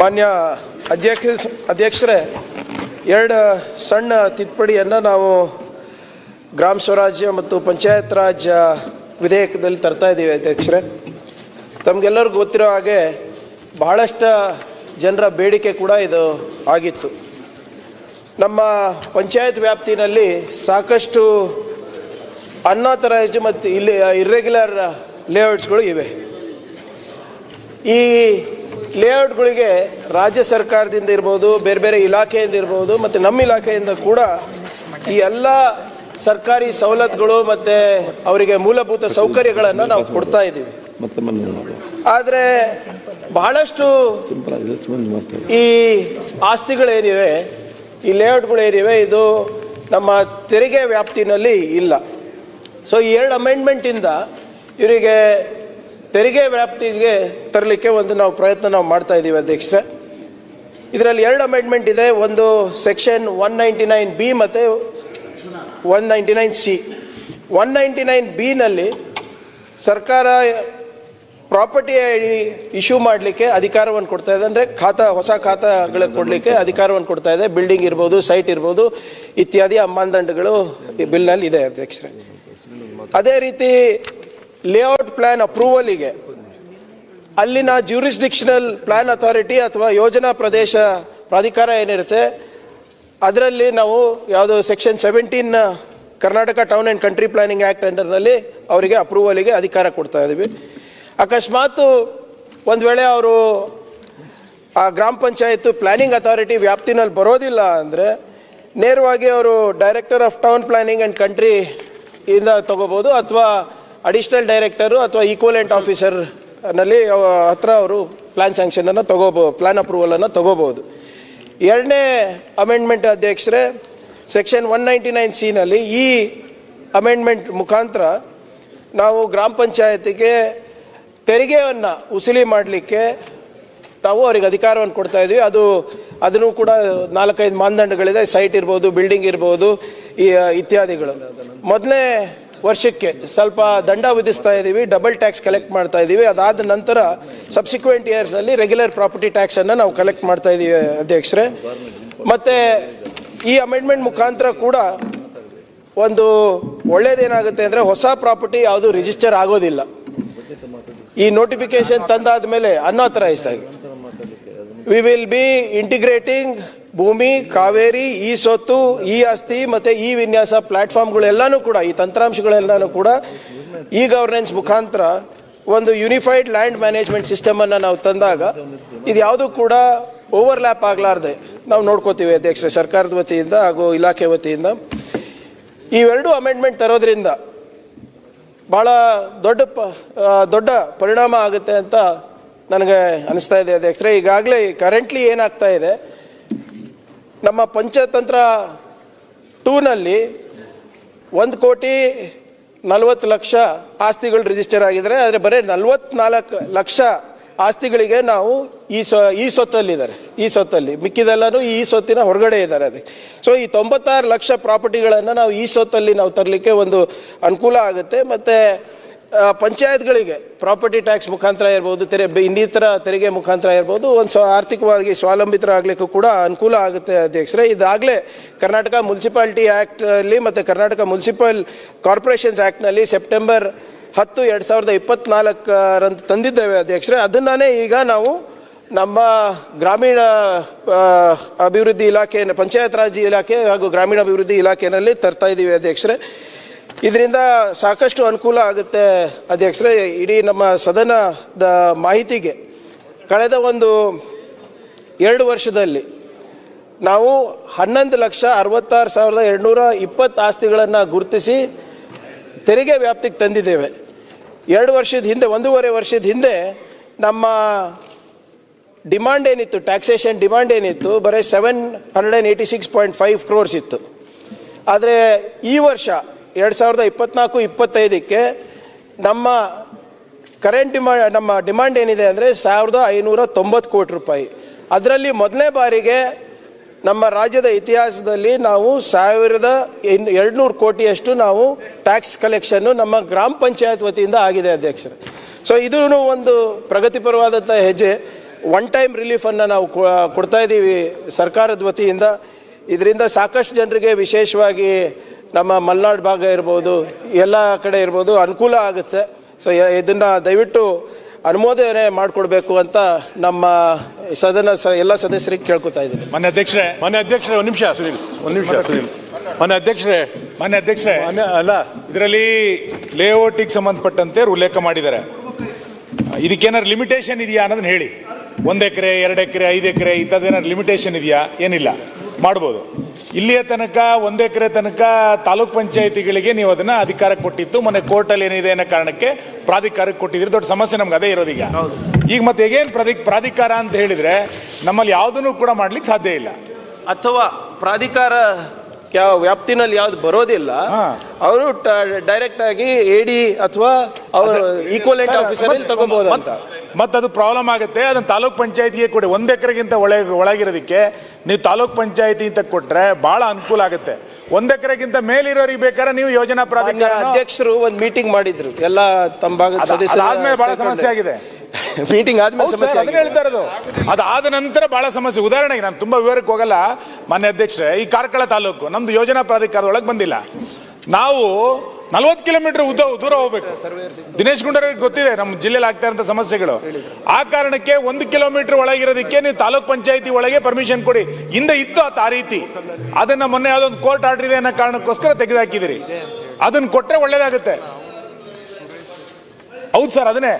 ಮಾನ್ಯ ಅಧ್ಯಕ್ಷ ಅಧ್ಯಕ್ಷರೇ, ಎರಡು ಸಣ್ಣ ತಿದ್ದುಪಡಿಯನ್ನು ನಾವು ಗ್ರಾಮ ಸ್ವರಾಜ್ಯ ಮತ್ತು ಪಂಚಾಯತ್ ರಾಜ್ ವಿಧೇಯಕದಲ್ಲಿ ತರ್ತಾ ಇದ್ದೀವಿ ಅಧ್ಯಕ್ಷರೇ. ತಮಗೆಲ್ಲರಿಗೂ ಗೊತ್ತಿರೋ ಹಾಗೆ ಬಹಳಷ್ಟು ಜನರ ಬೇಡಿಕೆ ಕೂಡ ಇದು ಆಗಿತ್ತು. ನಮ್ಮ ಪಂಚಾಯತ್ ವ್ಯಾಪ್ತಿನಲ್ಲಿ ಸಾಕಷ್ಟು ಅನ್ಆಥರೈಸ್ಡ್ ಮತ್ತು ಇಲ್ಲಿ ಇರ್ರೆಗ್ಯುಲರ್ ಲೇಔಟ್ಸ್ಗಳು ಇವೆ. ಈ ಲೇಔಟ್ಗಳಿಗೆ ರಾಜ್ಯ ಸರ್ಕಾರದಿಂದ ಇರ್ಬೋದು ಬೇರೆ ಬೇರೆ ಇಲಾಖೆಯಿಂದ ಇರ್ಬೋದು ಮತ್ತು ನಮ್ಮ ಇಲಾಖೆಯಿಂದ ಕೂಡ ಈ ಎಲ್ಲ ಸರ್ಕಾರಿ ಸವಲತ್ತುಗಳು ಮತ್ತು ಅವರಿಗೆ ಮೂಲಭೂತ ಸೌಕರ್ಯಗಳನ್ನು ನಾವು ಕೊಡ್ತಾ ಇದ್ದೀವಿ. ಆದರೆ ಬಹಳಷ್ಟು ಈ ಆಸ್ತಿಗಳೇನಿವೆ ಈ ಲೇಔಟ್ಗಳೇನಿವೆ ಇದು ನಮ್ಮ ತೆರಿಗೆ ವ್ಯಾಪ್ತಿನಲ್ಲಿ ಇಲ್ಲ. ಸೊ ಈ ಎರಡು ಅಮೆಂಡ್ಮೆಂಟಿಂದ ಇವರಿಗೆ ತೆರಿಗೆ ವ್ಯಾಪ್ತಿಗೆ ತರಲಿಕ್ಕೆ ಒಂದು ನಾವು ಪ್ರಯತ್ನ ನಾವು ಮಾಡ್ತಾ ಇದ್ದೀವಿ ಅಧ್ಯಕ್ಷರೇ. ಇದರಲ್ಲಿ ಎರಡು ಅಮೆಂಡ್ಮೆಂಟ್ ಇದೆ, ಒಂದು section one ninety nine B ಮತ್ತು one ninety nine C one ninety nine ಬಿನಲ್ಲಿ ಸರ್ಕಾರ ಪ್ರಾಪರ್ಟಿ ಇಶ್ಯೂ ಮಾಡಲಿಕ್ಕೆ ಅಧಿಕಾರವನ್ನು ಕೊಡ್ತಾ ಇದೆ. ಅಂದರೆ ಖಾತಾ, ಹೊಸ ಖಾತಾಗಳಿಗೆ ಕೊಡಲಿಕ್ಕೆ ಅಧಿಕಾರವನ್ನು ಕೊಡ್ತಾ ಇದೆ. ಬಿಲ್ಡಿಂಗ್ ಇರ್ಬೋದು ಸೈಟ್ ಇರ್ಬೋದು, ಇತ್ಯಾದಿ ಮಾನದಂಡಗಳು ಈ ಬಿಲ್ನಲ್ಲಿ ಇದೆ ಅಧ್ಯಕ್ಷರೇ. ಅದೇ ರೀತಿ ಲೇಔಟ್ ಪ್ಲಾನ್ ಅಪ್ರೂವಲಿಗೆ ಅಲ್ಲಿನ ಜ್ಯೂರಿಸ್ಡಿಕ್ಷನಲ್ ಪ್ಲ್ಯಾನ್ ಅಥಾರಿಟಿ ಅಥವಾ ಯೋಜನಾ ಪ್ರದೇಶ ಪ್ರಾಧಿಕಾರ ಏನಿರುತ್ತೆ, ಅದರಲ್ಲಿ ನಾವು ಯಾವುದು section seventeen Karnataka town and country planning act ಅಂಡರ್ನಲ್ಲಿ ಅವರಿಗೆ ಅಪ್ರೂವಲಿಗೆ ಅಧಿಕಾರ ಕೊಡ್ತಾ ಇದ್ದೀವಿ. ಅಕಸ್ಮಾತ್ ಒಂದು ವೇಳೆ ಅವರು ಆ ಗ್ರಾಮ ಪಂಚಾಯತ್ ಪ್ಲಾನಿಂಗ್ ಅಥಾರಿಟಿ ವ್ಯಾಪ್ತಿನಲ್ಲಿ ಬರೋದಿಲ್ಲ ಅಂದರೆ ನೇರವಾಗಿ ಅವರು director of town planning and country ಇಂದ ತಗೋಬೋದು ಅಥವಾ ಅಡಿಷನಲ್ ಡೈರೆಕ್ಟರು ಅಥವಾ ಈಕ್ವಲೆಂಟ್ ಆಫೀಸರ್ನಲ್ಲಿ ಹತ್ರ ಅವರು ಪ್ಲಾನ್ ಸ್ಯಾಂಕ್ಷನನ್ನು ಪ್ಲಾನ್ ಅಪ್ರೂವಲನ್ನು ತಗೋಬೋದು ಎರಡನೇ ಅಮೆಂಡ್ಮೆಂಟ್ ಅಧ್ಯಕ್ಷರೇ ಸೆಕ್ಷನ್ ಒನ್ ನೈಂಟಿ ನೈನ್ ಸಿನಲ್ಲಿ ಈ ಅಮೆಂಡ್ಮೆಂಟ್ ಮುಖಾಂತರ ನಾವು ಗ್ರಾಮ ಪಂಚಾಯತಿಗೆ ತೆರಿಗೆಯನ್ನು ಉಸಿಲಿ ಮಾಡಲಿಕ್ಕೆ ನಾವು ಅವರಿಗೆ ಅಧಿಕಾರವನ್ನು ಕೊಡ್ತಾ ಇದ್ವಿ. ಅದು, ಅದನ್ನು ಕೂಡ ನಾಲ್ಕೈದು ಮಾನದಂಡಗಳಿದೆ. ಸೈಟ್ ಇರ್ಬೋದು ಬಿಲ್ಡಿಂಗ್ ಇರ್ಬೋದು ಇತ್ಯಾದಿಗಳು. ಮೊದಲನೇ ವರ್ಷಕ್ಕೆ ಸ್ವಲ್ಪ ದಂಡ ವಿಧಿಸ್ತಾ ಇದ್ದೀವಿ ಡಬಲ್ ಟ್ಯಾಕ್ಸ್ ಕಲೆಕ್ಟ್ ಮಾಡ್ತಾ ಇದ್ದೀವಿ ಅದಾದ ನಂತರ ಸಬ್ಸಿಕ್ವೆಂಟ್ ಇಯರ್ಸ್ನಲ್ಲಿ ರೆಗ್ಯುಲರ್ ಪ್ರಾಪರ್ಟಿ ಟ್ಯಾಕ್ಸನ್ನು ನಾವು ಕಲೆಕ್ಟ್ ಮಾಡ್ತಾ ಇದ್ದೀವಿ ಅಧ್ಯಕ್ಷರೇ. ಮತ್ತು ಈ ಅಮೆಂಡ್ಮೆಂಟ್ ಮುಖಾಂತರ ಕೂಡ ಒಂದು ಒಳ್ಳೇದೇನಾಗುತ್ತೆ ಅಂದರೆ ಹೊಸ ಪ್ರಾಪರ್ಟಿ ಯಾವುದು ರಿಜಿಸ್ಟರ್ ಆಗೋದಿಲ್ಲ. ಈ ನೋಟಿಫಿಕೇಶನ್ ತಂದಾದ ಮೇಲೆ ಅನ್ಆಥರೈಸ್ಡ್ ಆಗಿ ವಿ ವಿಲ್ ಬಿ ಇಂಟಿಗ್ರೇಟಿಂಗ್ ಭೂಮಿ, ಕಾವೇರಿ, ಈ ಸೊತ್ತು, ಈ ಆಸ್ತಿ, ಮತ್ತೆ ಈ ವಿನ್ಯಾಸ ಪ್ಲ್ಯಾಟ್ಫಾರ್ಮ್ಗಳೆಲ್ಲನೂ ಕೂಡ, ಈ ತಂತ್ರಾಂಶಗಳೆಲ್ಲನೂ ಕೂಡ ಈ ಗವರ್ನೆನ್ಸ್ ಮುಖಾಂತರ ಒಂದು ಯುನಿಫೈಡ್ ಲ್ಯಾಂಡ್ ಮ್ಯಾನೇಜ್ಮೆಂಟ್ ಸಿಸ್ಟಮ್ ಅನ್ನ ನಾವು ತಂದಾಗ ಇದು ಯಾವುದು ಕೂಡ ಓವರ್ಲ್ಯಾಪ್ ಆಗಲಾರ್ದೆ. ನಾವು ನೋಡ್ಕೋತೀವಿ ಅಧ್ಯಕ್ಷರೇ, ಸರ್ಕಾರದ ವತಿಯಿಂದ ಹಾಗೂ ಇಲಾಖೆ ವತಿಯಿಂದ. ಇವೆರಡು ಅಮೆಂಡ್ಮೆಂಟ್ ತರೋದ್ರಿಂದ ಬಹಳ ದೊಡ್ಡ ಪ ದೊಡ್ಡ ಪರಿಣಾಮ ಆಗುತ್ತೆ ಅಂತ ನನಗೆ ಅನಿಸ್ತಾ ಇದೆ ಅಧ್ಯಕ್ಷರೇ. ಈಗಾಗಲೇ ಕರೆಂಟ್ಲಿ ಏನಾಗ್ತಾ ಇದೆ ನಮ್ಮ ಪಂಚತಂತ್ರ ಟೂನಲ್ಲಿ ಒಂದು ಕೋಟಿ ನಲವತ್ತು ಲಕ್ಷ ಆಸ್ತಿಗಳು ರಿಜಿಸ್ಟರ್ ಆಗಿದ್ದಾರೆ. ಆದರೆ ಬರೀ ನಲವತ್ನಾಲ್ಕು ಲಕ್ಷ ಆಸ್ತಿಗಳಿಗೆ ನಾವು ಈ ಸೊ, ಈ ಸೊತ್ತಲ್ಲಿದ್ದಾರೆ. ಈ ಸೊತ್ತಲ್ಲಿ ಮಿಕ್ಕಿದೆಲ್ಲನೂ ಈ ಸೊತ್ತಿನ ಹೊರಗಡೆ ಇದ್ದಾರೆ ಅದಕ್ಕೆ. ಸೊ ಈ ತೊಂಬತ್ತಾರು ಲಕ್ಷ ಪ್ರಾಪರ್ಟಿಗಳನ್ನು ನಾವು ಈ ಸೊತ್ತಲ್ಲಿ ನಾವು ತರಲಿಕ್ಕೆ ಒಂದು ಅನುಕೂಲ ಆಗುತ್ತೆ. ಮತ್ತು ಪಂಚಾಯತ್ಗಳಿಗೆ ಪ್ರಾಪರ್ಟಿ ಟ್ಯಾಕ್ಸ್ ಮುಖಾಂತರ ಇರ್ಬೋದು, ತೆರೆ ಇನ್ನಿತರ ತೆರಿಗೆ ಮುಖಾಂತರ ಇರ್ಬೋದು, ಒಂದು ಸ್ವ ಆರ್ಥಿಕವಾಗಿ ಸ್ವಾವಲಂಬಿತರಾಗಲಿಕ್ಕೂ ಕೂಡ ಅನುಕೂಲ ಆಗುತ್ತೆ ಅಧ್ಯಕ್ಷರೇ. ಇದಾಗಲೇ ಕರ್ನಾಟಕ ಮುನ್ಸಿಪಾಲಿಟಿ ಆ್ಯಕ್ಟಲ್ಲಿ ಮತ್ತು ಕರ್ನಾಟಕ ಮುನ್ಸಿಪಲ್ ಕಾರ್ಪೊರೇಷನ್ಸ್ ಆ್ಯಕ್ಟ್ನಲ್ಲಿ ಸೆಪ್ಟೆಂಬರ್ ಹತ್ತು, ಎರಡು ಸಾವಿರದ ಇಪ್ಪತ್ನಾಲ್ಕರಂದು ತಂದಿದ್ದೇವೆ ಅಧ್ಯಕ್ಷರೇ. ಅದನ್ನೇ ಈಗ ನಾವು ನಮ್ಮ ಗ್ರಾಮೀಣ ಅಭಿವೃದ್ಧಿ ಇಲಾಖೆ, ಪಂಚಾಯತ್ ರಾಜ್ ಇಲಾಖೆ ಹಾಗೂ ಗ್ರಾಮೀಣ ಅಭಿವೃದ್ಧಿ ಇಲಾಖೆಯಲ್ಲಿ ತರ್ತಾ ಇದ್ದೀವಿ ಅಧ್ಯಕ್ಷರೇ. ಇದರಿಂದ ಸಾಕಷ್ಟು ಅನುಕೂಲ ಆಗುತ್ತೆ ಅಧ್ಯಕ್ಷರೇ, ಇಡೀ ನಮ್ಮ ಸದನದ ಮಾಹಿತಿಗೆ. ಕಳೆದ ಒಂದು ಎರಡು ವರ್ಷದಲ್ಲಿ ನಾವು ಹನ್ನೊಂದು ಲಕ್ಷ ಅರವತ್ತಾರು ಸಾವಿರದ ಎರಡುನೂರ ಇಪ್ಪತ್ತು ಆಸ್ತಿಗಳನ್ನು ಗುರುತಿಸಿ ತೆರಿಗೆ ವ್ಯಾಪ್ತಿಗೆ ತಂದಿದ್ದೇವೆ. ಎರಡು ವರ್ಷದ ಹಿಂದೆ, ಒಂದೂವರೆ ವರ್ಷದ ಹಿಂದೆ ನಮ್ಮ ಡಿಮಾಂಡ್ ಏನಿತ್ತು, ಟ್ಯಾಕ್ಸೇಷನ್ ಡಿಮಾಂಡ್ ಏನಿತ್ತು, ಬರೀ seven hundred and eighty six point five crores ಇತ್ತು. ಆದರೆ ಈ ವರ್ಷ ಎರಡು ಸಾವಿರದ ಇಪ್ಪತ್ನಾಲ್ಕು, ಇಪ್ಪತ್ತೈದಕ್ಕೆ ನಮ್ಮ ಕರೆಂಟ್ ಡಿಮಾ ನಮ್ಮ ಡಿಮಾಂಡ್ ಏನಿದೆ ಅಂದರೆ ಸಾವಿರದ ಐನೂರ ತೊಂಬತ್ತು ಕೋಟಿ ರೂಪಾಯಿ. ಅದರಲ್ಲಿ ಮೊದಲನೇ ಬಾರಿಗೆ ನಮ್ಮ ರಾಜ್ಯದ ಇತಿಹಾಸದಲ್ಲಿ ನಾವು ಸಾವಿರದ ಇನ್ ಎರಡುನೂರು ಕೋಟಿಯಷ್ಟು ನಾವು ಟ್ಯಾಕ್ಸ್ ಕಲೆಕ್ಷನ್ನು ನಮ್ಮ ಗ್ರಾಮ ಪಂಚಾಯತ್ ವತಿಯಿಂದ ಆಗಿದೆ ಅಧ್ಯಕ್ಷರು. ಸೊ ಇದೂ ಒಂದು ಪ್ರಗತಿಪರವಾದಂಥ ಹೆಜ್ಜೆ. ಒನ್ ಟೈಮ್ ರಿಲೀಫನ್ನು ನಾವು ಕೊಡ್ತಾ ಇದ್ದೀವಿ ಸರ್ಕಾರದ ವತಿಯಿಂದ. ಇದರಿಂದ ಸಾಕಷ್ಟು ಜನರಿಗೆ ವಿಶೇಷವಾಗಿ ನಮ್ಮ ಮಲೆನಾಡು ಭಾಗ ಇರ್ಬೋದು ಎಲ್ಲ ಕಡೆ ಇರ್ಬೋದು ಅನುಕೂಲ ಆಗುತ್ತೆ. ಸೊ ಇದನ್ನು ದಯವಿಟ್ಟು ಅನುಮೋದನೆ ಮಾಡಿಕೊಡ್ಬೇಕು ಅಂತ ನಮ್ಮ ಸದನ ಸ ಎಲ್ಲ ಸದಸ್ಯರಿಗೆ ಕೇಳ್ಕೊತಾ ಇದ್ದೀನಿ. ಮನೆ ಅಧ್ಯಕ್ಷರೇ ಮನೆ ಅಧ್ಯಕ್ಷರೇ ಒಂದು ನಿಮಿಷ ಸುನೀಲ್. ಒಂದು ನಿಮಿಷ ಸುನೀಲ್. ಮನೆ ಅಧ್ಯಕ್ಷರೇ. ಮನೆ ಅಧ್ಯಕ್ಷರೇ. ಅಲ್ಲ. ಇದರಲ್ಲಿ ಲೇಔಟಿಗೆ ಸಂಬಂಧಪಟ್ಟಂತೆ ಉಲ್ಲೇಖ ಮಾಡಿದ್ದಾರೆ. ಇದಕ್ಕೇನಾದ್ರು ಲಿಮಿಟೇಷನ್ ಇದೆಯಾ ಅನ್ನೋದನ್ನ ಹೇಳಿ. ಒಂದು ಎಕರೆ ಎರಡು ಎಕರೆ ಐದು ಎಕರೆ ಇಂಥದ್ದೇನಾದ್ರು ಲಿಮಿಟೇಷನ್ ಇದೆಯಾ? ಏನಿಲ್ಲ. ಮಾಡ್ಬೋದು. ಇಲ್ಲಿಯ ತನಕ ಒಂದು ಎಕರೆ ತನಕ ತಾಲೂಕ್ ಪಂಚಾಯತಿಗಳಿಗೆ ನೀವು ಅದನ್ನ ಅಧಿಕಾರ ಕೊಟ್ಟಿತ್ತು. ಮೊನ್ನೆ ಕೋರ್ಟಲ್ಲಿ ಏನಿದೆ ಅನ್ನೋ ಕಾರಣಕ್ಕೆ ಪ್ರಾಧಿಕಾರಕ್ಕೆ ಕೊಟ್ಟಿದ್ರೆ ದೊಡ್ಡ ಸಮಸ್ಯೆ ನಮ್ಗೆ ಅದೇ ಇರೋದೀಗ ಈಗ. ಮತ್ತೆ ಪ್ರಾಧಿ ಪ್ರಾಧಿಕಾರ ಅಂತ ಹೇಳಿದ್ರೆ ನಮ್ಮಲ್ಲಿ ಯಾವುದನ್ನು ಕೂಡ ಮಾಡ್ಲಿಕ್ಕೆ ಸಾಧ್ಯ ಇಲ್ಲ. ಅಥವಾ ಪ್ರಾಧಿಕಾರ ಯಾವ ವ್ಯಾಪ್ತಿನಲ್ಲಿ ಯಾವ್ದು ಬರೋದಿಲ್ಲ. ಅವರು ಡೈರೆಕ್ಟ್ ಆಗಿ ಎಡಿ ಅಥವಾ ಅವರು ಈಕ್ವಲೆಂಟ್ ಆಫೀಸರ್ ತಗೋಬಹುದು ಅಂತ ಮತ್ತೆ ಅದು ಪ್ರಾಬ್ಲಮ್ ಆಗುತ್ತೆ ಅದನ್ನ ತಾಲೂಕ್ ಪಂಚಾಯತಿಗೆ ಕೊಡಿ. ಒಂದು ಎಕರೆಗಿಂತ ಒಳ ಒಳಗಿರೋದಕ್ಕೆ ನೀವು ತಾಲೂಕ್ ಪಂಚಾಯತಿ ಅಂತ ಕೊಟ್ಟರೆ ಬಹಳ ಅನುಕೂಲ ಆಗುತ್ತೆ. ಒಂದು ಎಕರೆಗಿಂತ ಮೇಲಿರೋರಿಗೆ ಬೇಕಾದ್ರೆ ನೀವು ಯೋಜನಾ ಪ್ರಾಧಿಕಾರ ಅಧ್ಯಕ್ಷರು ಒಂದು ಮೀಟಿಂಗ್ ಮಾಡಿದ್ರು. ಎಲ್ಲ ತಮ್ಮ ಭಾಗದ ಅದಾದ್ಮೇಲೆ ಬಹಳ ಸಮಸ್ಯೆ ಆಗಿದೆ. ಮೀಟಿಂಗ್ ಆದ್ಮೇಲೆ ಸಮಸ್ಯೆ ಆಗಿದೆ. ಹೇಳ್ತಾ ಇರೋದು. ಅದಾದ ನಂತರ ಬಹಳ ಸಮಸ್ಯೆ. ಉದಾಹರಣೆಗೆ ನಾನು ತುಂಬಾ ವಿವರಕ್ಕೆ ಹೋಗಲ್ಲ. ಮಾನ್ಯ ಅಧ್ಯಕ್ಷರೇ ಈ ಕಾರ್ಕಳ ತಾಲೂಕು ನಮ್ದು ಯೋಜನಾ ಪ್ರಾಧಿಕಾರದೊಳಗೆ ಬಂದಿಲ್ಲ. ನಾವು ನಲ್ವತ್ತು ಕಿಲೋಮೀಟರ್ ಉದ್ದ ದೂರ ಹೋಗ್ಬೇಕು. ದಿನೇಶ್ ಗುಂಡೂರಾವ್ರಿಗೆ ಗೊತ್ತಿದೆ ನಮ್ಮ ಜಿಲ್ಲೆಯಲ್ಲಿ ಆಗ್ತಾ ಇರೋ ಸಮಸ್ಯೆಗಳು. ಆ ಕಾರಣಕ್ಕೆ ಒಂದು ಕಿಲೋಮೀಟರ್ ಒಳಗಿರೋದಕ್ಕೆ ನೀವು ತಾಲೂಕ್ ಪಂಚಾಯತಿ ಒಳಗೆ ಪರ್ಮಿಷನ್ ಕೊಡಿ. ಹಿಂದೆ ಇತ್ತು ಆತ ಆ ರೀತಿ. ಅದನ್ನ ಮೊನ್ನೆ ಯಾವ್ದೊಂದು ಕೋರ್ಟ್ ಆರ್ಡರ್ ಇದೆ ಅನ್ನೋ ಕಾರಣಕ್ಕೋಸ್ಕರ ತೆಗೆದುಹಾಕಿದಿರಿ ಅದನ್ನ ಕೊಟ್ಟರೆ ಒಳ್ಳೇದಾಗುತ್ತೆ. ಹೌದು ಸರ್ ಅದನ್ನೇ.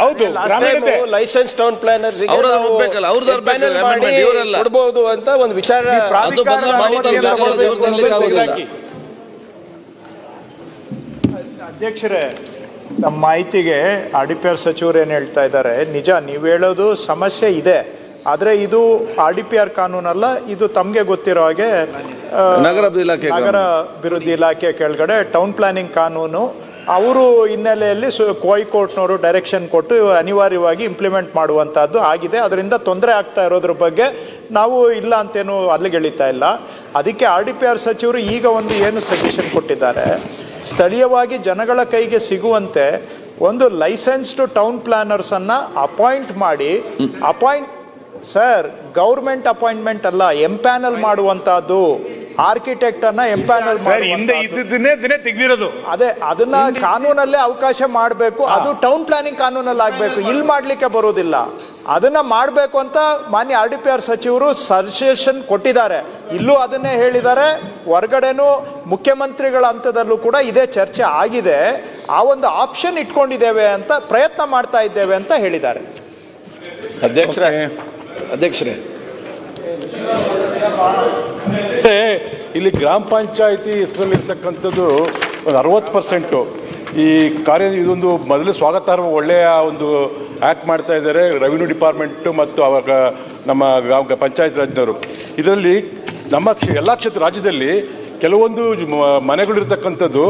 ಹೌದು ಲೈಸೆನ್ಸ್ ಟೌನ್ ಪ್ಲಾನರ್ಸ್. ಕೊಡಬಹುದು ಅಂತ ಒಂದು ವಿಚಾರ ಅದು ಬಂದ್ರೆ ನಾವು ತಲುಪಿಸೋದು ಇವ್ರು ಕೊಡ್ಲಿಕ್ಕೆ ಆಗೋದಿಲ್ಲ. ಅಧ್ಯಕ್ಷರೇ ನಮ್ಮ ಮಾಹಿತಿಗೆ ಆರ್ ಸಚಿವರು ಏನು ಹೇಳ್ತಾ ಇದ್ದಾರೆ ನಿಜ ನೀವು ಹೇಳೋದು ಸಮಸ್ಯೆ ಇದೆ ಆದರೆ ಇದು ಆರ್ ಡಿ ಪಿ ಆರ್ ಕಾನೂನಲ್ಲ ಇದು ತಮಗೆ ಗೊತ್ತಿರೋ ಹಾಗೆ ಇಲಾಖೆ ನಗರ ಅಭಿವೃದ್ಧಿ ಇಲಾಖೆ ಕೆಳಗಡೆ ಟೌನ್ ಪ್ಲಾನಿಂಗ್ ಕಾನೂನು ಅವರು ಹಿನ್ನೆಲೆಯಲ್ಲಿ ಸು ಕೋರ್ಟ್ನವರು ಡೈರೆಕ್ಷನ್ ಕೊಟ್ಟು ಅನಿವಾರ್ಯವಾಗಿ ಇಂಪ್ಲಿಮೆಂಟ್ ಮಾಡುವಂಥದ್ದು ಆಗಿದೆ ಅದರಿಂದ ತೊಂದರೆ ಆಗ್ತಾ ಇರೋದ್ರ ಬಗ್ಗೆ ನಾವು ಇಲ್ಲ ಅಂತೇನು ಅಲ್ಲಿಗೆ ಎಳಿತಾ ಇಲ್ಲ. ಅದಕ್ಕೆ ಆರ್ ಡಿ ಪಿ ಆರ್ ಸಚಿವರು ಈಗ ಒಂದು ಏನು ಸಜೆಷನ್ ಕೊಟ್ಟಿದ್ದಾರೆ ಸ್ಥಳೀಯವಾಗಿ ಜನಗಳ ಕೈಗೆ ಸಿಗುವಂತೆ ಒಂದು ಲೈಸೆನ್ಸ್ಡ್ ಟೌನ್ ಪ್ಲಾನರ್ಸನ್ನು ಅಪಾಯಿಂಟ್ ಮಾಡಿ ಅಪಾಯಿಂಟ್ ಸರ್ ಗೌರ್ಮೆಂಟ್ ಅಪಾಯಿಂಟ್ಮೆಂಟ್ ಅಲ್ಲ ಎಂಪ್ಯಾನಲ್ ಮಾಡುವಂತಹದ್ದು ಆರ್ಕಿಟೆಕ್ಟ್ ಅನ್ನ ಎಂಪ್ಯಾನಲ್ ತೆಗ್ದಿರೋದು. ಅದೇ ಅದನ್ನ ಕಾನೂನಲ್ಲೇ ಅವಕಾಶ ಮಾಡಬೇಕು ಅದು ಟೌನ್ ಪ್ಲಾನಿಂಗ್ ಕಾನೂನಲ್ಲಿ ಆಗ್ಬೇಕು ಇಲ್ಲಿ ಮಾಡ್ಲಿಕ್ಕೆ ಬರೋದಿಲ್ಲ. ಅದನ್ನ ಮಾಡಬೇಕು ಅಂತ ಮಾನ್ಯ ಆರ್ ಡಿ ಪಿ ಆರ್ ಸಚಿವರು ಸಜೆಷನ್ ಕೊಟ್ಟಿದ್ದಾರೆ. ಇಲ್ಲೂ ಅದನ್ನೇ ಹೇಳಿದ್ದಾರೆ. ಹೊರಗಡೆನೂ ಮುಖ್ಯಮಂತ್ರಿಗಳ ಹಂತದಲ್ಲೂ ಕೂಡ ಇದೇ ಚರ್ಚೆ ಆಗಿದೆ. ಆ ಒಂದು ಆಪ್ಷನ್ ಇಟ್ಕೊಂಡಿದ್ದೇವೆ ಅಂತ ಪ್ರಯತ್ನ ಮಾಡ್ತಾ ಇದ್ದೇವೆ ಅಂತ ಹೇಳಿದ್ದಾರೆ. ಅಧ್ಯಕ್ಷರೇ. ಅಧ್ಯಕ್ಷರೇ. ಇಲ್ಲಿ ಗ್ರಾಮ ಪಂಚಾಯತಿ ಹೆಸರಲ್ಲಿರ್ತಕ್ಕಂಥದ್ದು ಒಂದು ಅರವತ್ತು ಪರ್ಸೆಂಟು. ಈ ಕಾರ್ಯ ಇದೊಂದು ಮೊದಲು ಸ್ವಾಗತಾರ್ಹ ಒಳ್ಳೆಯ ಒಂದು ಆ್ಯಕ್ಟ್ ಮಾಡ್ತಾ ಇದ್ದಾರೆ ರೆವಿನ್ಯೂ ಡಿಪಾರ್ಟ್ಮೆಂಟು ಮತ್ತು ಅವಾಗ ನಮ್ಮ ಗ್ರಾಮ ಪಂಚಾಯತ್ ರಾಜ್ನವರು. ಇದರಲ್ಲಿ ನಮ್ಮ ಕ್ಷೇ, ಎಲ್ಲ ಕ್ಷೇತ್ರ ರಾಜ್ಯದಲ್ಲಿ ಕೆಲವೊಂದು ಮನೆಗಳಿರ್ತಕ್ಕಂಥದ್ದು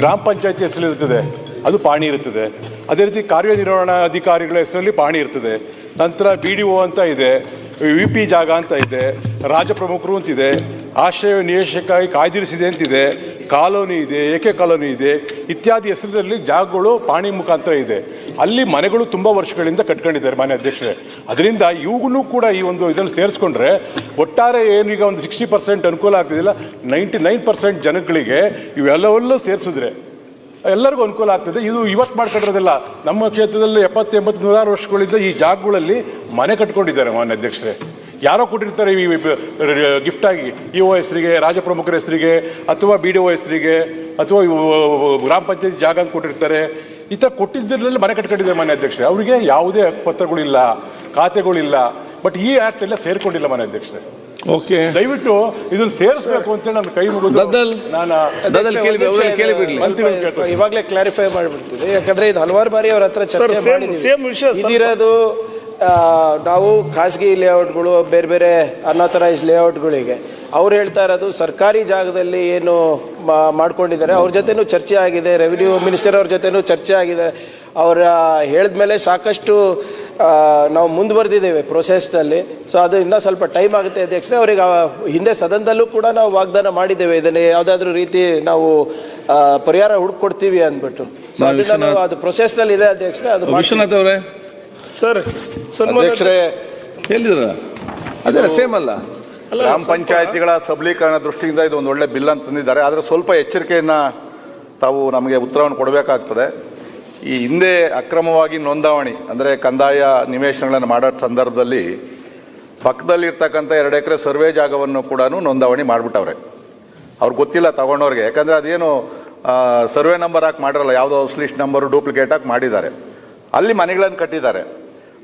ಗ್ರಾಮ ಪಂಚಾಯತಿ ಹೆಸರಲ್ಲಿರ್ತದೆ ಅದು ಪಾಣಿ ಇರುತ್ತದೆ ಅದೇ ರೀತಿ ಕಾರ್ಯನಿರ್ವಹಣಾ ಅಧಿಕಾರಿಗಳ ಹೆಸರಲ್ಲಿ ಪಾಣಿ ಇರ್ತದೆ. ನಂತರ ಬಿ ಡಿ ಒ ಅಂತ ಇದೆ ವಿ ಪಿ ಜಾಗ ಅಂತ ಇದೆ ರಾಜ ಪ್ರಮುಖರು ಅಂತಿದೆ, ಆಶ್ರಯ ನಿವೇಶಕ್ಕಾಗಿ ಕಾಯ್ದಿರಿಸಿದೆ ಅಂತಿದೆ. ಕಾಲೋನಿ ಇದೆ, ಏಕೆ ಕಾಲೋನಿ ಇದೆ, ಇತ್ಯಾದಿ ಹೆಸರಿನಲ್ಲಿ ಜಾಗಗಳು ಪಾಣಿ ಮುಖಾಂತರ ಇದೆ. ಅಲ್ಲಿ ಮನೆಗಳು ತುಂಬ ವರ್ಷಗಳಿಂದ ಕಟ್ಕೊಂಡಿದ್ದಾರೆ ಮಾನ್ಯ ಅಧ್ಯಕ್ಷರೇ. ಅದರಿಂದ ಇವುಗೂ ಕೂಡ ಈ ಒಂದು ಇದನ್ನು ಸೇರಿಸ್ಕೊಂಡ್ರೆ ಒಟ್ಟಾರೆ ಏನೀಗ ಒಂದು ಸಿಕ್ಸ್ಟಿ ಪರ್ಸೆಂಟ್ ಅನುಕೂಲ ಆಗ್ತಿದಿಲ್ಲ. ನೈಂಟಿ ನೈನ್ ಪರ್ಸೆಂಟ್ ಜನಗಳಿಗೆ ಇವೆಲ್ಲವಲ್ಲೂ ಸೇರಿಸಿದ್ರೆ ಎಲ್ಲರಿಗೂ ಅನುಕೂಲ ಆಗ್ತದೆ. ಇದು ಇವತ್ತು ಮಾಡ್ಕೊಂಡಿರೋದಿಲ್ಲ. ನಮ್ಮ ಕ್ಷೇತ್ರದಲ್ಲಿ ಎಪ್ಪತ್ತು ಎಂಬತ್ತು ನೂರಾರು ವರ್ಷಗಳಿಂದ ಈ ಜಾಗಗಳಲ್ಲಿ ಮನೆ ಕಟ್ಕೊಂಡಿದ್ದಾರೆ ಮಾನ್ಯ ಅಧ್ಯಕ್ಷರೇ. ಯಾರೋ ಕೊಟ್ಟಿರ್ತಾರೆ ಈ ಗಿಫ್ಟ್ ಆಗಿ. ಇ ಒ ಹೆಸರಿಗೆ ರಾಜಪ್ರಮುಖರ ಹೆಸರಿಗೆ ಅಥವಾ ಬಿ ಡಿ ಒ ಹೆಸರಿಗೆ ಅಥವಾ ಇವು ಗ್ರಾಮ ಪಂಚಾಯತ್ ಜಾಗ ಅಂತ ಕೊಟ್ಟಿರ್ತಾರೆ. ಈ ಥರ ಕೊಟ್ಟಿದ್ದರಲ್ಲಿ ಮನೆ ಕಟ್ಕೊಂಡಿದ್ದಾರೆ ಮನೆ ಅಧ್ಯಕ್ಷರೇ. ಅವರಿಗೆ ಯಾವುದೇ ಪತ್ರಗಳಿಲ್ಲ ಖಾತೆಗಳಿಲ್ಲ. ಬಟ್ ಈ ಆ್ಯಕ್ಟ್ ಎಲ್ಲ ಸೇರ್ಕೊಂಡಿಲ್ಲ ಮನೆ ಅಧ್ಯಕ್ಷರೇ. ಓಕೆ ದಯವಿಟ್ಟು ಇದನ್ನು ಸೇರಿಸಬೇಕು ಅಂತ ನಾನು ಕೈ. ನಾನು ಇವಾಗಲೇ ಕ್ಲಾರಿಫೈ ಮಾಡಿಬಿಡ್ತಿದೆ. ಯಾಕಂದ್ರೆ ಇದು ಹಲವಾರು ಬಾರಿ ಅವ್ರ ಹತ್ರ ಚರ್ಚೆ ಸೇಮ್ ವಿಷಯ ಇದಿರೋದು ನಾವು ಖಾಸಗಿ ಲೇಔಟ್ಗಳು ಬೇರೆ ಬೇರೆ ಅನಾಥರೈಸ್ ಲೇಔಟ್ಗಳಿಗೆ. ಅವ್ರು ಹೇಳ್ತಾ ಇರೋದು ಸರ್ಕಾರಿ ಜಾಗದಲ್ಲಿ ಏನು ಮಾ- ಮಾಡ್ಕೊಂಡಿದ್ದಾರೆ ಅವ್ರ ಜೊತೆನೂ ಚರ್ಚೆ ಆಗಿದೆ ರೆವಿನ್ಯೂ ಮಿನಿಸ್ಟರ್ ಅವ್ರ ಜೊತೆನೂ ಚರ್ಚೆ ಆಗಿದೆ. ಅವರ ಹೇಳಿದ್ಮೇಲೆ ಸಾಕಷ್ಟು ನಾವು ಮುಂದುವರೆದಿದ್ದೇವೆ ಪ್ರೊಸೆಸ್ನಲ್ಲಿ ಸೊ ಅದು ಇನ್ನೂ ಸ್ವಲ್ಪ ಟೈಮ್ ಆಗುತ್ತೆ. ಅಧ್ಯಕ್ಷರೇ ಅವ್ರಿಗೆ ಹಿಂದೆ ಸದನದಲ್ಲೂ ಕೂಡ ನಾವು ವಾಗ್ದಾನ ಮಾಡಿದ್ದೇವೆ. ಇದನ್ನು ಯಾವುದಾದ್ರೂ ರೀತಿ ನಾವು ಪರಿಹಾರ ಹುಡುಕೊಡ್ತೀವಿ ಅಂದ್ಬಿಟ್ಟು. ಸೊ ಅದನ್ನ ನಾವು ಅದು ಪ್ರೊಸೆಸ್ನಲ್ಲಿ ಇದೆ ಅಧ್ಯಕ್ಷರೇ ಅದು. ವಿಶ್ವನಾಥ್ ಅವರೇ ಸರ್ ಅಧ್ಯಕ್ಷರೇ ಹೇಳಿದ್ರ ಅದೇ ಸೇಮ್ ಅಲ್ಲ. ಗ್ರಾಮ ಪಂಚಾಯತಿಗಳ ಸಬಲೀಕರಣ ದೃಷ್ಟಿಯಿಂದ ಇದು ಒಂದು ಒಳ್ಳೆ ಬಿಲ್ ಅಂತ ತಂದಿದ್ದಾರೆ ಆದರೆ ಸ್ವಲ್ಪ ಎಚ್ಚರಿಕೆಯನ್ನು ತಾವು ನಮಗೆ ಉತ್ತರವನ್ನು ಕೊಡಬೇಕಾಗ್ತದೆ. ಈ ಹಿಂದೆ ಅಕ್ರಮವಾಗಿ ನೋಂದಾವಣಿ ಅಂದರೆ ಕಂದಾಯ ನಿವೇಶನಗಳನ್ನು ಮಾಡೋ ಸಂದರ್ಭದಲ್ಲಿ ಪಕ್ಕದಲ್ಲಿರ್ತಕ್ಕಂಥ ಎರಡು ಎಕರೆ ಸರ್ವೆ ಜಾಗವನ್ನು ಕೂಡ ನೋಂದಾವಣಿ ಮಾಡಿಬಿಟ್ಟವ್ರೆ. ಅವ್ರಿಗೆ ಗೊತ್ತಿಲ್ಲ ತಗೊಂಡವ್ರಿಗೆ. ಯಾಕಂದರೆ ಅದೇನು ಸರ್ವೆ ನಂಬರ್ ಹಾಕಿ ಮಾಡಿರಲ್ಲ ಯಾವುದೋ ಹೌಸ್ ಲಿಸ್ಟ್ ನಂಬರು ಡೂಪ್ಲಿಕೇಟ್ ಹಾಕಿ ಮಾಡಿದ್ದಾರೆ. ಅಲ್ಲಿ ಮನೆಗಳನ್ನು ಕಟ್ಟಿದ್ದಾರೆ.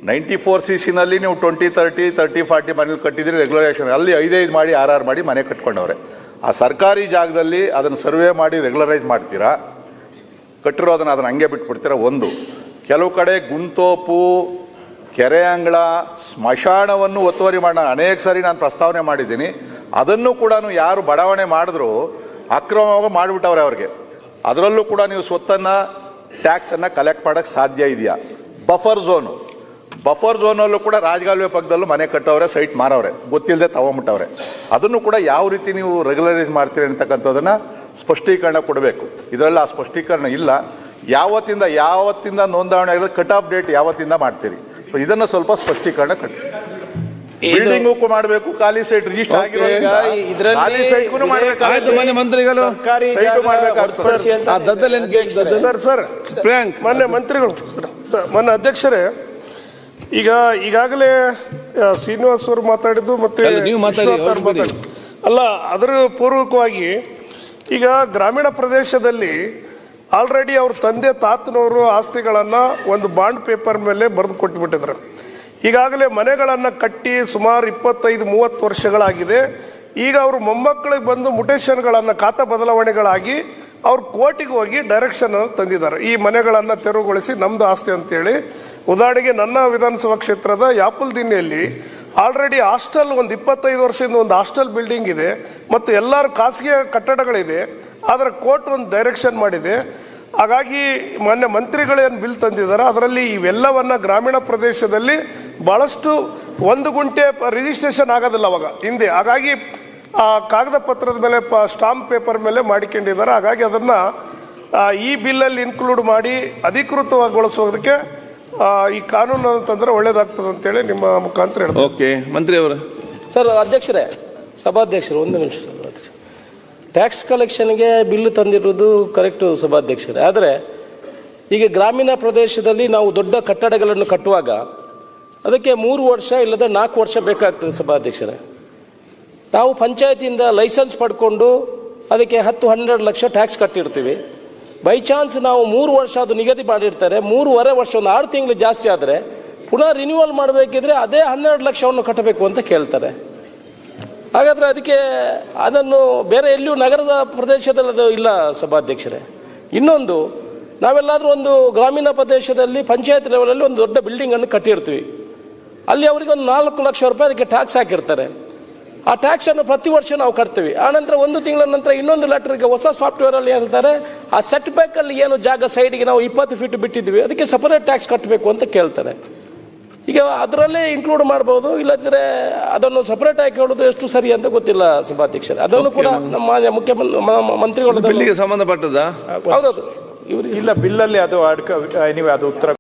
ನೈಂಟಿ ಫೋರ್ ಸಿ ಸಿನಲ್ಲಿ ನೀವು ಟ್ವೆಂಟಿ ತರ್ಟಿ ತರ್ಟಿ ಫಾರ್ಟಿ ಮನೇಲಿ ಕಟ್ಟಿದ್ರೆ ರೆಗ್ಯುಲರೇಷನ್ ಅಲ್ಲಿ ಐದೈದು ಮಾಡಿ, ಆರ್ ಆರ್ ಮಾಡಿ ಮನೆ ಕಟ್ಕೊಂಡವ್ರೆ. ಆ ಸರ್ಕಾರಿ ಜಾಗದಲ್ಲಿ ಅದನ್ನು ಸರ್ವೆ ಮಾಡಿ ರೆಗ್ಯುಲರೈಸ್ ಮಾಡ್ತೀರಾ? ಕಟ್ಟಿರೋದನ್ನು ಅದನ್ನು ಹಂಗೆ ಬಿಟ್ಬಿಡ್ತೀರಾ? ಒಂದು, ಕೆಲವು ಕಡೆ ಗುಂತೋಪು, ಕೆರೆ ಅಂಗಳ, ಸ್ಮಶಾನವನ್ನು ಒತ್ತುವರಿ ಮಾಡೋಣ ಅನೇಕ ಸಾರಿ ನಾನು ಪ್ರಸ್ತಾವನೆ ಮಾಡಿದ್ದೀನಿ. ಅದನ್ನು ಕೂಡ ಯಾರು ಬಡಾವಣೆ ಮಾಡಿದ್ರು ಅಕ್ರಮವಾಗಿ ಮಾಡಿಬಿಟ್ಟವ್ರೆ ಅವ್ರಿಗೆ. ಅದರಲ್ಲೂ ಕೂಡ ನೀವು ಸ್ವತ್ತನ್ನು ಟ್ಯಾಕ್ಸನ್ನು ಕಲೆಕ್ಟ್ ಮಾಡೋಕ್ಕೆ ಸಾಧ್ಯ ಇದೆಯಾ? ಬಫರ್ ಝೋನು ಬಫರ್ ಝೋನಲ್ಲೂ ಕೂಡ ರಾಜಗಾಲುವೆ ಪಕ್ಕದಲ್ಲೂ ಮನೆ ಕಟ್ಟವ್ರೆ ಸೈಟ್ ಮಾರವ್ರೆ. ಗೊತ್ತಿಲ್ಲದೆ ತಗೊಂಬಿಟ್ಟವ್ರೆ. ಅದನ್ನು ಕೂಡ ಯಾವ ರೀತಿ ನೀವು ರೆಗ್ಯುಲರೈಸ್ ಮಾಡ್ತೀರಿ ಅಂತಕ್ಕಂಥದ್ದನ್ನು ಸ್ಪಷ್ಟೀಕರಣ ಕೊಡಬೇಕು. ಇದರಲ್ಲಿ ಆ ಸ್ಪಷ್ಟೀಕರಣ ಇಲ್ಲ. ಯಾವತ್ತಿಂದ ಯಾವತ್ತಿಂದ ನೋಂದಣಿ ಆಗಿರೋದು ಕಟ್ ಆಫ್ ಡೇಟ್ ಯಾವತ್ತಿಂದ ಮಾಡ್ತೀರಿ? ಸೊ ಇದನ್ನು ಸ್ವಲ್ಪ ಸ್ಪಷ್ಟೀಕರಣ ಕಟ್ಟಿ ಬಿಲ್ಡಿಂಗು ಮಾಡಬೇಕು ಖಾಲಿ ಸೈಟ್ ರಿಜಿಸ್ಟರ್ ಈಗ ಇದ್ರಲ್ಲಿ- ಖಾಲಿ ಸೈಟ್ಗೂ ಮಾಡಬೇಕು. ಆಯ್ತು ಮನೆ ಮಂತ್ರಿಗಳು ಮಾನ್ಯ ಅಧ್ಯಕ್ಷರೇ. ಈಗ ಈಗಾಗಲೇ ಶ್ರೀನಿವಾಸ್ ಅವರು ಮಾತಾಡಿದ್ದು ಮತ್ತೆ. ಅಲ್ಲ ಅದರ ಪೂರ್ವಕವಾಗಿ ಈಗ ಗ್ರಾಮೀಣ ಪ್ರದೇಶದಲ್ಲಿ ಆಲ್ರೆಡಿ ಅವ್ರ ತಂದೆ ತಾತನವರು ಆಸ್ತಿಗಳನ್ನ ಒಂದು ಬಾಂಡ್ ಪೇಪರ್ ಮೇಲೆ ಬರೆದು ಕೊಟ್ಬಿಟ್ಟಿದ್ರು. ಈಗಾಗಲೇ ಮನೆಗಳನ್ನು ಕಟ್ಟಿ ಸುಮಾರು ಇಪ್ಪತ್ತೈದು, ಮೂವತ್ತು ವರ್ಷಗಳಾಗಿದೆ. ಈಗ ಅವರು ಮೊಮ್ಮಕ್ಕಳಿಗೆ ಬಂದು ಮುಟೇಶನ್ಗಳನ್ನು ಖಾತಾ ಬದಲಾವಣೆಗಳಾಗಿ ಅವ್ರು ಕೋರ್ಟಿಗೆ ಹೋಗಿ ಡೈರೆಕ್ಷನ್ ತಂದಿದ್ದಾರೆ. ಈ ಮನೆಗಳನ್ನು ತೆರವುಗೊಳಿಸಿ ನಮ್ಮದು ಆಸ್ತಿ ಅಂತೇಳಿ. ಉದಾಹರಣೆಗೆ ನನ್ನ ವಿಧಾನಸಭಾ ಕ್ಷೇತ್ರದ ಯಾಪುಲ್ ದಿನ್ನೆಯಲ್ಲಿ ಆಲ್ರೆಡಿ ಹಾಸ್ಟೆಲ್ ಒಂದು ಇಪ್ಪತ್ತೈದು ವರ್ಷದಿಂದ ಒಂದು ಹಾಸ್ಟೆಲ್ ಬಿಲ್ಡಿಂಗ್ ಇದೆ. ಮತ್ತು ಎಲ್ಲರೂ ಖಾಸಗಿ ಕಟ್ಟಡಗಳಿದೆ. ಆದರೆ ಕೋರ್ಟ್ ಒಂದು ಡೈರೆಕ್ಷನ್ ಮಾಡಿದೆ. ಹಾಗಾಗಿ ಮಾನ್ಯ ಮಂತ್ರಿಗಳೇನು ಏನು ಬಿಲ್ ತಂದಿದ್ದಾರೆ ಅದರಲ್ಲಿ ಇವೆಲ್ಲವನ್ನು ಗ್ರಾಮೀಣ ಪ್ರದೇಶದಲ್ಲಿ ಭಾಳಷ್ಟು ಒಂದು ಗುಂಟೆ ರಿಜಿಸ್ಟ್ರೇಷನ್ ಆಗೋದಿಲ್ಲ ಅವಾಗ ಹಿಂದೆ. ಹಾಗಾಗಿ ಆ ಕಾಗದ ಪತ್ರದ ಮೇಲೆ ಪ ಸ್ಟಾಂಪ್ ಪೇಪರ್ ಮೇಲೆ ಮಾಡಿಕೊಂಡಿದ್ದಾರೆ. ಹಾಗಾಗಿ ಅದನ್ನು ಈ ಬಿಲ್ಲಲ್ಲಿ ಇನ್ಕ್ಲೂಡ್ ಮಾಡಿ ಅಧಿಕೃತಗೊಳಿಸೋದಕ್ಕೆ ಈ ಕಾನೂನು ಅಂತಂದ್ರೆ ಒಳ್ಳೇದಾಗ್ತದೆ ಅಂತೇಳಿ ನಿಮ್ಮ ಮುಖಾಂತರ ಓಕೆ ಮಂತ್ರಿ ಅವರು. ಸರ್ ಅಧ್ಯಕ್ಷರೇ ಸಭಾಧ್ಯಕ್ಷರು ಒಂದು ನಿಮಿಷ. ಟ್ಯಾಕ್ಸ್ ಕಲೆಕ್ಷನ್ಗೆ ಬಿಲ್ ತಂದಿರೋದು ಕರೆಕ್ಟು ಸಭಾಧ್ಯಕ್ಷರೇ. ಆದರೆ ಈಗ ಗ್ರಾಮೀಣ ಪ್ರದೇಶದಲ್ಲಿ ನಾವು ದೊಡ್ಡ ಕಟ್ಟಡಗಳನ್ನು ಕಟ್ಟುವಾಗ ಅದಕ್ಕೆ ಮೂರು ವರ್ಷ ಇಲ್ಲದೆ ನಾಲ್ಕು ವರ್ಷ ಬೇಕಾಗ್ತದೆ ಸಭಾಧ್ಯಕ್ಷರೇ. ನಾವು ಪಂಚಾಯತಿಯಿಂದ ಲೈಸೆನ್ಸ್ ಪಡ್ಕೊಂಡು ಅದಕ್ಕೆ ಹತ್ತು ಹನ್ನೆರಡು ಲಕ್ಷ ಟ್ಯಾಕ್ಸ್ ಕಟ್ಟಿರ್ತೀವಿ. ಬೈ ಚಾನ್ಸ್ ನಾವು ಮೂರು ವರ್ಷ ಅದು ನಿಗದಿ ಮಾಡಿರ್ತಾರೆ, ಮೂರುವರೆ ವರ್ಷ ಒಂದು ಆರು ತಿಂಗಳು ಜಾಸ್ತಿ ಆದರೆ ಪುನಃ ರಿನ್ಯೂವಲ್ ಮಾಡಬೇಕಿದ್ರೆ ಅದೇ ಹನ್ನೆರಡು ಲಕ್ಷವನ್ನು ಕಟ್ಟಬೇಕು ಅಂತ ಕೇಳ್ತಾರೆ. ಹಾಗಾದರೆ ಅದಕ್ಕೆ ಅದನ್ನು ಬೇರೆ ಎಲ್ಲಿಯೂ ನಗರದ ಪ್ರದೇಶದಲ್ಲಿ ಅದು ಇಲ್ಲ ಸಭಾಧ್ಯಕ್ಷರೇ. ಇನ್ನೊಂದು, ನಾವೆಲ್ಲಾದರೂ ಒಂದು ಗ್ರಾಮೀಣ ಪ್ರದೇಶದಲ್ಲಿ ಪಂಚಾಯತ್ ಲೆವೆಲಲ್ಲಿ ಒಂದು ದೊಡ್ಡ ಬಿಲ್ಡಿಂಗನ್ನು ಕಟ್ಟಿರ್ತೀವಿ. ಅಲ್ಲಿ ಅವರಿಗೆ ಒಂದು ನಾಲ್ಕು ಲಕ್ಷ ರೂಪಾಯಿ ಅದಕ್ಕೆ ಟ್ಯಾಕ್ಸ್ ಹಾಕಿರ್ತಾರೆ. ಆ ಟ್ಯಾಕ್ಸನ್ನು ಪ್ರತಿ ವರ್ಷ ನಾವು ಕಟ್ತೀವಿ. ಆನಂತರ ಒಂದು ತಿಂಗಳ ನಂತರ ಇನ್ನೊಂದು ಲೆಟ್ರಿಗೆ ಹೊಸ ಸಾಫ್ಟ್ವೇರಲ್ಲಿ ಹೇಳ್ತಾರೆ, ಆ ಸೆಟ್ ಬ್ಯಾಕಲ್ಲಿ ಏನು ಜಾಗ ಸೈಡಿಗೆ ನಾವು ಇಪ್ಪತ್ತು ಫೀಟ್ ಬಿಟ್ಟಿದ್ವಿ ಅದಕ್ಕೆ ಸಪರೇಟ್ ಟ್ಯಾಕ್ಸ್ ಕಟ್ಟಬೇಕು ಅಂತ ಕೇಳ್ತಾರೆ. ಈಗ ಅದರಲ್ಲೇ ಇನ್ಕ್ಲೂಡ್ ಮಾಡ್ಬೋದು ಇಲ್ಲದಿದ್ರೆ ಅದನ್ನು ಸಪರೇಟ್ ಆಗಿ ಹೇಳೋದು ಎಷ್ಟು ಸರಿ ಅಂತ ಗೊತ್ತಿಲ್ಲ ಸಭಾಧ್ಯಕ್ಷರೇ. ಅದನ್ನು ಕೂಡ ನಮ್ಮ ಮುಖ್ಯಮಂತ್ರಿ ಮಂತ್ರಿಗಳು ಬಿಲ್ಲಿಗೆ ಸಂಬಂಧಪಟ್ಟದ ಹೌದೌದು. ಇವರು ಇಲ್ಲ ಬಿಲ್ಲಲ್ಲಿ ಅದು ಅಡ್ಕ ನೀವು ಅದು ಉತ್ತರ